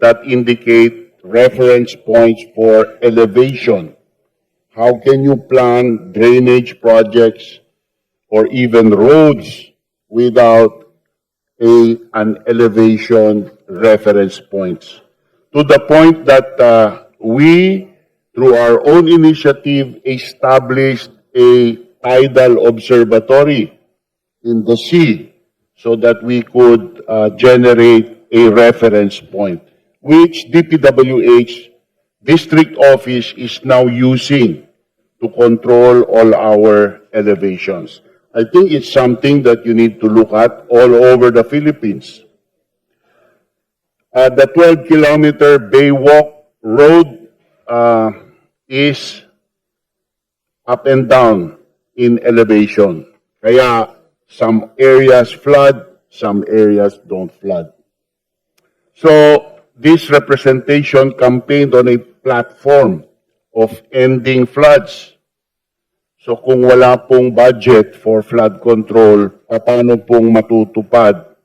that indicate reference points for elevation. How can you plan drainage projects or even roads without a, an elevation reference points? To the point that uh, we, through our own initiative, established a tidal observatory in the sea so that we could uh, generate a reference point, which DPWH district office is now using to control all our elevations. I think it's something that you need to look at all over the Philippines. Uh, the 12-kilometer Baywalk Road uh, is up and down in elevation. Kaya some areas flood, some areas don't flood. So this representation campaigned on a platform of ending floods. So kung wala pong budget for flood control, paano pong matutupad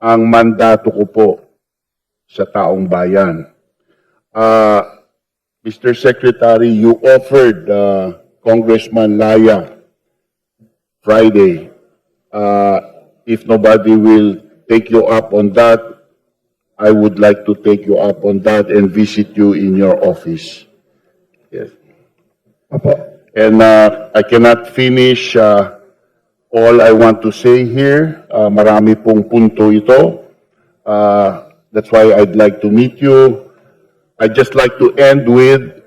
ang mandato ko po sa taong bayan? Uh, Mr. Secretary, you offered uh, Congressman Laya Friday. Uh, if nobody will take you up on that, I would like to take you up on that and visit you in your office. Yes. Opo. And uh, I cannot finish uh, all I want to say here. Uh, marami pong punto ito. Uh, that's why I'd like to meet you. I'd just like to end with,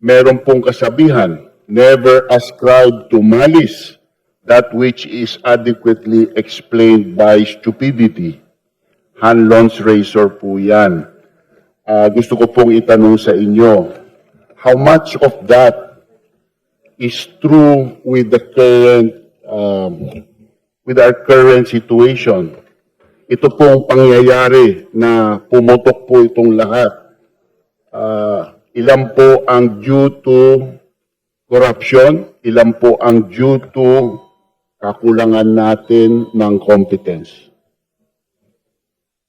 meron pong kasabihan, never ascribe to malice that which is adequately explained by stupidity. Hanlon's razor po yan. Ah, gusto ko pong itanong sa inyo, how much of that is true with the current, um, with our current situation? Ito pong pangyayari na pumutok po itong lahat. Ah, ilan po ang due to corruption? Ilan po ang due to kakulangan natin ng competence?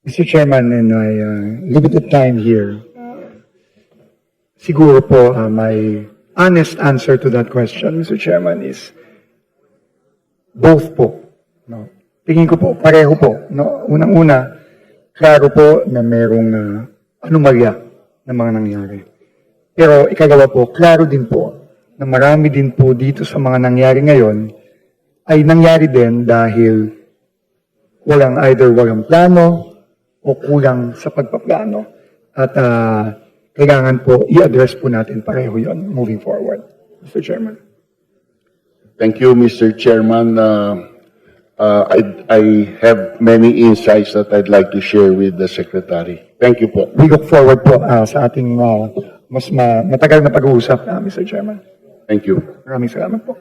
Mr. Chairman, in my uh, limited time here, siguro po uh, my honest answer to that question, Mr. Chairman, is both po. No? Tingin ko po, pareho po. No? Unang-una, klaro po na merong uh, anomalya na mga nangyari. Pero ikalawa po, klaro din po na marami din po dito sa mga nangyari ngayon ay nangyari din dahil walang either walang plano o kulang sa pagpaplano. At ah, kailangan po i-address po natin pareho yon moving forward. Mr. Chairman. Thank you, Mr. Chairman. Uh, uh, I, I have many insights that I'd like to share with the Secretary. Thank you po. We look forward po ah, sa ating ah, mas ma- matagal na pag-uusap, ah, Mr. Chairman. Thank you. Maraming salamat po.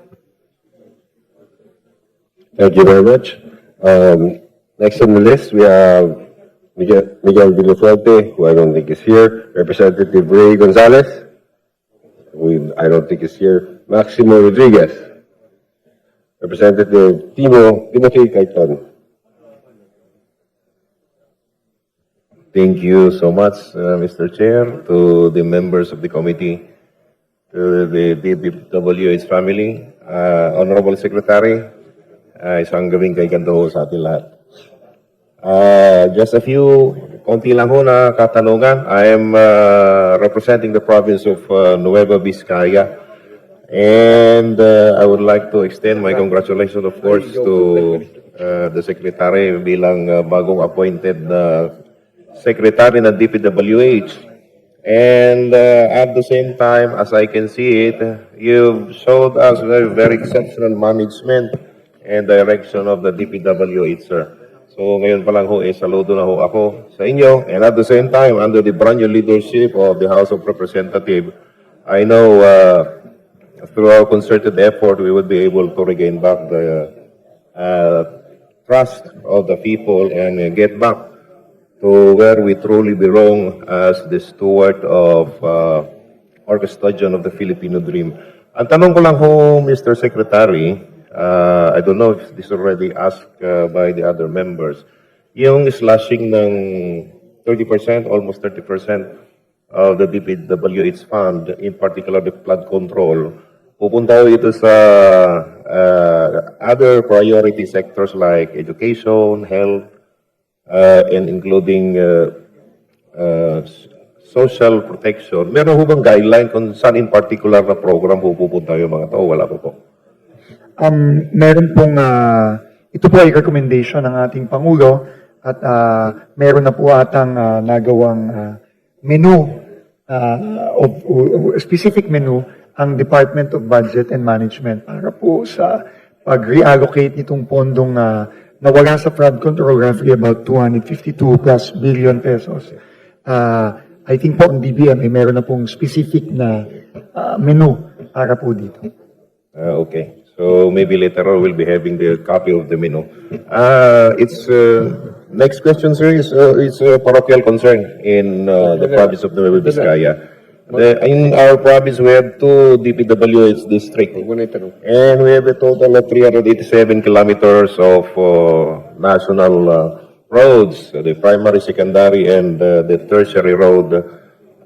Thank you very much. Um, next on the list, we have Miguel, Villafuerte, who I don't think is here, Representative Ray Gonzalez, who I don't think is here, Maximo Rodriguez, Representative Timo, Timothy Kaiton. Thank you so much, uh, Mr. Chair, to the members of the committee, to the DPWH family, uh, Honorable Secretary, uh, isang gawing kay ganda ho sa atin lahat. Uh, just a few, konti lang ho na katanungan. I am uh, representing the province of uh, Nueva Vizcaya. And uh, I would like to extend my congratulations, of course, to uh, the Secretary bilang uh, bagong appointed na Secretary ng DPWH. And uh, at the same time, as I can see it, you've showed us very, very exceptional management and direction of the DPWH, sir. So ngayon pa lang ho, eh, saludo na ho ako sa inyo. And at the same time, under the brand new leadership of the House of Representatives, I know uh, through our concerted effort, we would be able to regain back the uh, trust of the people and uh, get back to where we truly belong as the steward of uh, or custodian of the Filipino dream. Ang tanong ko lang ho, Mr. Secretary, uh, I don't know if this already asked uh, by the other members, yung slashing ng 30%, almost 30% of the DPWH fund, in particular the flood control, pupunta ito sa uh, other priority sectors like education, health, uh, and including uh, uh, social protection. Meron ho bang guideline kung saan in particular na program pupunta yung mga tao? Wala po po. Um, meron pong, ah, ito po ay recommendation ng ating Pangulo at ah, meron na po atang ah, nagawang ah, menu, ah, of, of- specific menu ang Department of Budget and Management para po sa pag-reallocate nitong pondong ah, nawala sa flood control, roughly about 252 plus billion pesos. Ah, I think po ang DBM ay meron na pong specific na ah, menu para po dito. Uh, okay. So maybe later on we'll be having the copy of the menu. Uh, it's uh, next question, sir, is uh, is a parochial concern in uh, the province of Nueva Vizcaya. The, in our province, we have two DPWH district, and we have a total of 387 kilometers of uh, national uh, roads, the primary, secondary, and uh, the tertiary road.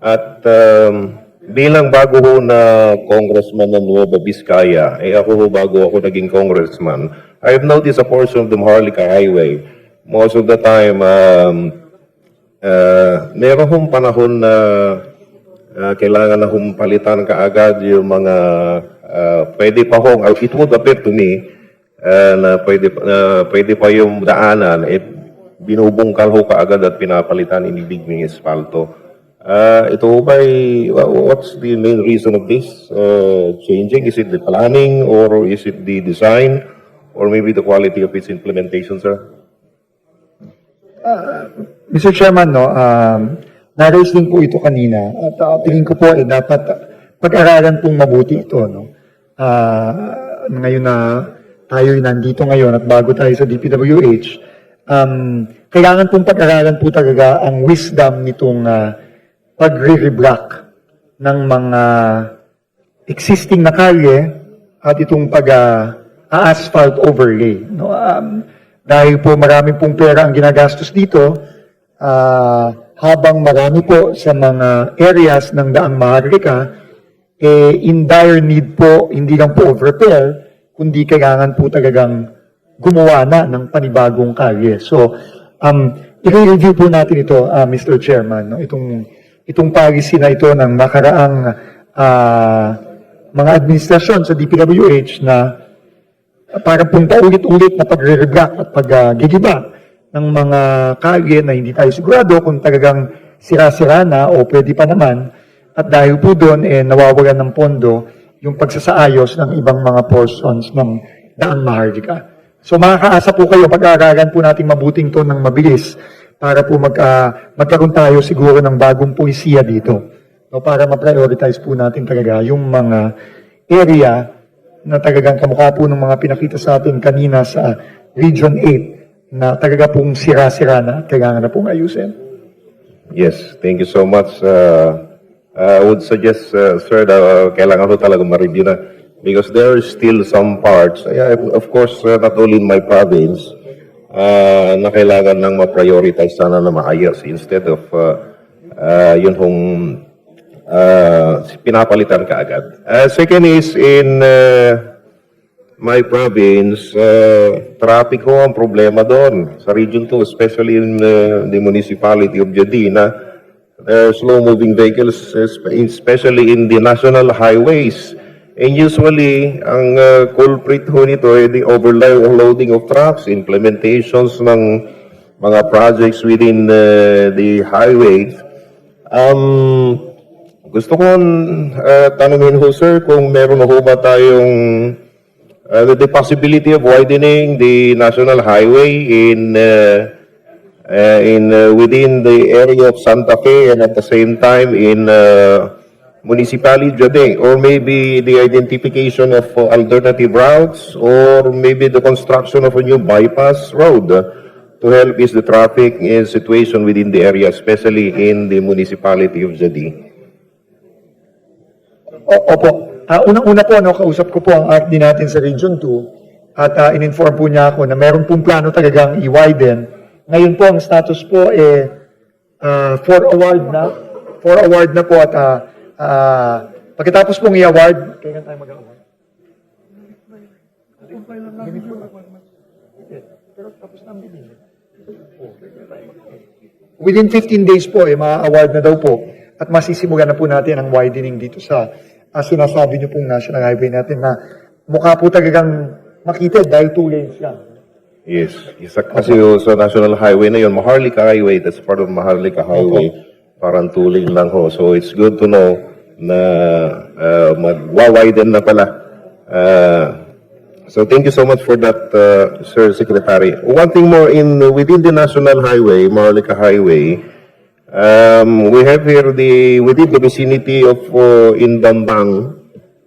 At um, bilang bago ho na congressman ng Nueva Vizcaya, eh ako ho bago ako naging congressman, I have noticed a portion of the Maharlika Highway. Most of the time, um, uh, meron hong panahon na uh, kailangan na hong palitan kaagad yung mga uh, pwede pa hong, uh, it would appear to me uh, na pwede, uh, pwede pa yung daanan, eh, binubungkal ho kaagad at pinapalitan inibig ng espalto. Uh, ito ba what's the main reason of this uh, changing? Is it the planning or is it the design or maybe the quality of its implementation, sir? Mr. Chairman, no, um, na-raise din po ito kanina at uh, tingin ko po eh, dapat uh, pag-aralan pong mabuti ito. No? Ah, ngayon na tayo nandito ngayon at bago tayo sa DPWH, um, kailangan pong pag-aralan po talaga ang wisdom nitong uh, pagre-reblock ng mga existing na kalye at itong pag-asphalt overlay. No? Um, dahil po marami pong pera ang ginagastos dito, ah, habang marami po sa mga areas ng daang Maharlika, eh, in dire need po, hindi lang po of repair, kundi kailangan po talagang gumawa na ng panibagong kalye. So, um, i-review po natin ito, ah, Mr. Chairman, no? itong, itong policy na ito ng nakaraang ah, mga administrasyon sa DPWH na para pong paulit-ulit na pagre-reblock at paggigiba ng mga kalye na hindi tayo sigurado kung talagang sira-sira na o pwede pa naman. At dahil po doon, eh, nawawalan ng pondo yung pagsasaayos ng ibang mga portions ng Daang Maharlika. So makakaasa po kayo, pag-aaralan po natin mabuting to ng mabilis para po mag, ah, magkaroon tayo siguro ng bagong pulisiya dito. No, para ma-prioritize po natin talaga yung mga area na talagang kamukha po ng mga pinakita sa atin kanina sa Region 8 na talaga pong sira-sira na kailangan na pong ayusin. Yes, thank you so much. Uh, I would suggest, uh, sir, na uh, kailangan ko talaga ma-review na because there are still some parts, yeah, of course, uh, not only in my province, uh, na kailangan nang ma-prioritize sana na maayos instead of uh, uh, yun hong uh, pinapalitan ka agad. Uh, second is in uh, my province, uh, traffic ho ang problema doon sa Region 2, especially in uh, the municipality of Jadina. Are slow-moving vehicles, espe- especially in the national highways. And usually, ang uh, culprit ho nito ay the overloading of trucks, implementations ng mga projects within uh, the highways. Um, gusto ko uh, tanungin ho, sir, kung meron ho ba tayong uh, the possibility of widening the national highway in uh, uh, in uh, within the area of Santa Fe and at the same time in uh, municipality Jade, or maybe the identification of uh, alternative routes, or maybe the construction of a new bypass road to help ease the traffic uh, situation within the area, especially in the municipality of. O- opo. Ah, unang-una po, no, kausap ko po ang RD natin sa Region 2 at ah, in-inform po niya ako na meron pong plano talagang i-widen. Ngayon po, ang status po eh, ah, for award na. For award na po at ah, ah, pagkatapos pong i-award, kailan tayo mag-award? Within 15 days po, eh, ma-award na daw po. At masisimulan na po natin ang widening dito sa ah, sinasabi niyo pong national highway natin na mukha po talagang makita dahil two lanes lang. Yes, isa kasi yung sa National Highway na yun, Maharlika Highway, that's part of Maharlika Highway. Parang lang ho. So it's good to know na uh, mag-widen na pala. Uh, so thank you so much for that, uh, Sir Secretary. One thing more, in within the National Highway, Maharlika Highway, um, we have here the, within the vicinity of uh, Indambang,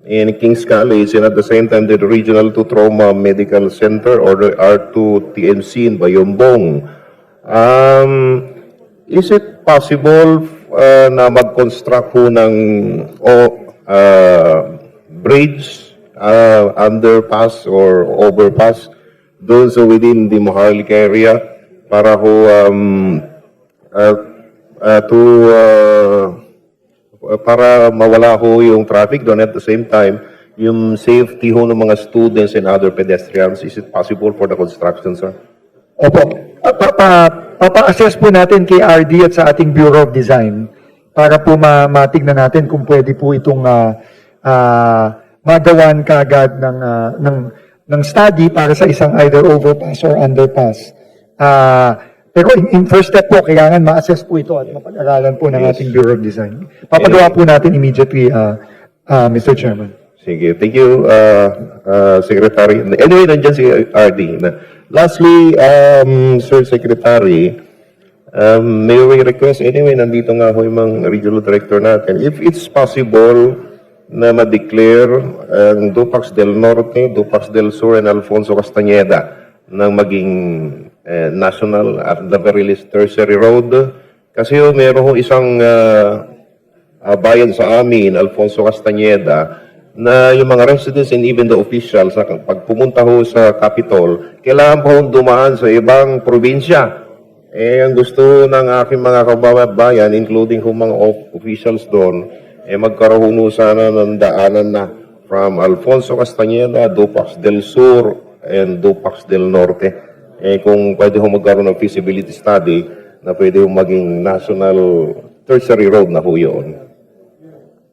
in King's College and at the same time the Regional to Trauma Medical Center or the R2 TMC in Bayombong. Um, is it possible uh, na mag-construct ho ng uh, bridge, uh, underpass or overpass doon sa within the Maharlika area para ho um, uh, uh, to uh, Uh, para mawala ho yung traffic doon at the same time, yung safety ho ng mga students and other pedestrians, is it possible for the construction, sir? Opo. Ah, pa, pa, papa-assess po natin kay RD at sa ating Bureau of Design para po ma matignan natin kung pwede po itong ah, ah, magawan kaagad ng, ah, ng, ng study para sa isang either overpass or underpass. Ah, pero in, in first step po, kailangan ma-assess po ito at mapag-aralan po ng ating Bureau of Design. Papagawa po natin immediately, ah, ah, Mr. Chairman. Sige, thank you, uh, uh, Secretary. Anyway, nandiyan si RD. Na. Lastly, um, Sir Secretary, um, may we request, anyway, nandito nga ho yung mga regional director natin, if it's possible na ma-declare ang Dupax del Norte, Dupax del Sur, and Alfonso Castañeda ng maging eh, national at the very least tertiary road. Kasi ho, meron isang ah, uh, bayan sa amin, Alfonso Castañeda, na yung mga residents and even the officials, sa pag pumunta ho sa Capitol, kailangan po dumaan sa ibang probinsya. Eh, ang gusto ng aking mga kababayan, including ho mga of- officials doon, eh magkaroon ho sana ng daanan na from Alfonso Castañeda, Dupax del Sur, and Dupax del Norte. Eh, kung pwede ho magkaroon ng feasibility study, na pwede ho maging national tertiary road na ho yun.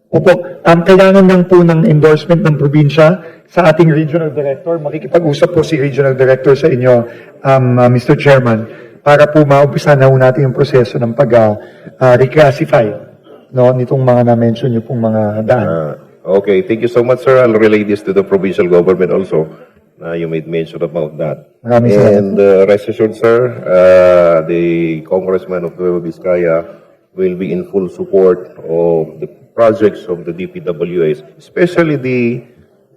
Opo, um, kailangan lang po ng endorsement ng probinsya sa ating regional director. Makikipag-usap po si regional director sa inyo, um, uh, Mr. Chairman, para po maumpisa na po natin yung proseso ng pag-reclassify no, nitong mga na-mention niyo pong mga daan. Uh, okay, thank you so much, sir. I'll relay this to the provincial government also. Uh, you made mention about that. Maraming And uh, rest assured, sir, uh, the congressman of Nueva Vizcaya will be in full support of the projects of the DPWAs, especially the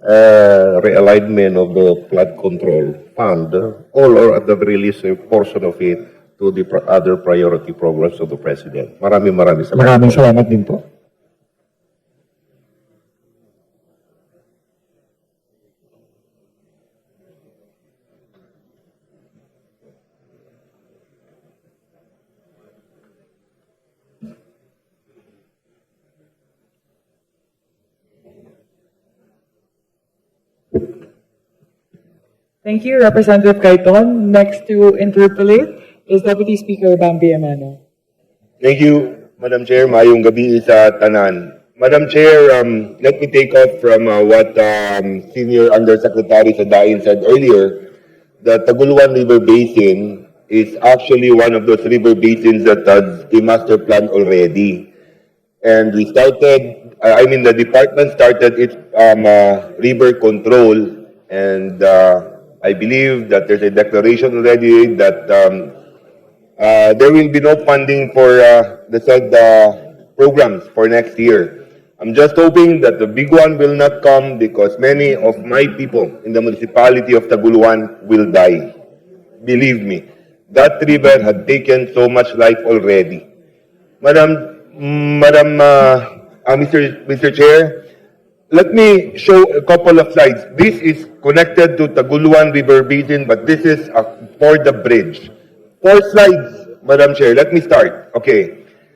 uh, realignment of the flood control fund, all or at the very least a portion of it to the other priority programs of the president. Maraming maraming salamat. Maraming salamat din po. Thank you, Representative Kaiton. Next to interpolate is Deputy Speaker Bambi Amano. Thank you, Madam Chair. Mayong gabi sa tanan. Madam Chair, um, let me take off from uh, what um, Senior Undersecretary Sadain said earlier, the Taguluan River Basin is actually one of those river basins that has a master plan already. And we started, I I mean, the department started its um, uh, river control, and uh, I believe that there's a declaration already that um, uh, there will be no funding for uh, the said uh, programs for next year. I'm just hoping that the big one will not come because many of my people in the municipality of Taguluan will die. Believe me, that river had taken so much life already. Madam, Madam, uh, uh, Mr. Mr. Chair, let me show a couple of slides. This is connected to Taguluan River Basin, but this is uh, for the bridge. Four slides Madam Chair, let me start. Okay.